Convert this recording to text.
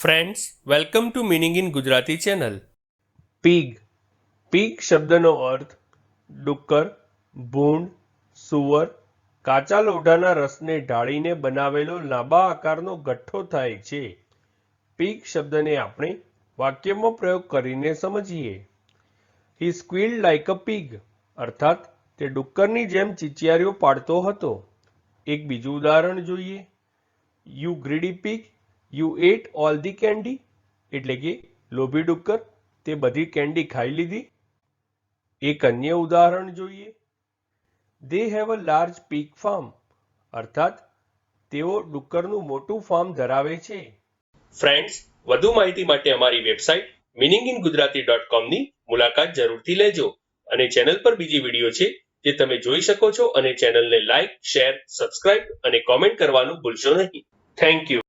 Friends welcome to meaning in Gujarati channel pig pig શબ્દનો અર્થ ડુક્કર, ભૂંડ, સુવર, કાચા લોઢાના રસને ઢાળીને બનાવેલો લાંબા આકારનો ગઠ્ઠો થાય છે. પીગ શબ્દને આપણે વાક્યમાં પ્રયોગ કરીને સમજીએ. હી સ્ક્વીલ લાઇક અ પીગ અર્થાત તે ડુક્કરની જેમ ચીચિયારીઓ પાડતો હતો. એક બીજું ઉદાહરણ જોઈએ. You greedy pig you ate all the candy એટલે કે લોભી ડુક્કર, તે બધી કેન્ડી ખાઈ લીધી? એક અન્ય ઉદાહરણ જોઈએ. They have a large pig farm અર્થાત, તેઓ ડુક્કરનું મોટું ફાર્મ ધરાવે છે. ફ્રેન્ડ્સ વધુ માહિતી માટે અમારી website meaning in Gujarati dot કોમની મુલાકાત જરૂરથી લેજો. અને ચેનલ પર બીજી વીડિયો છે, જે તમે જોઈ શકો છો. અને ચેનલને લાઇક શેર સબસ્ક્રાઇબ અને કોમેન્ટ કરવાનું ભૂલશો નહીં. Thank you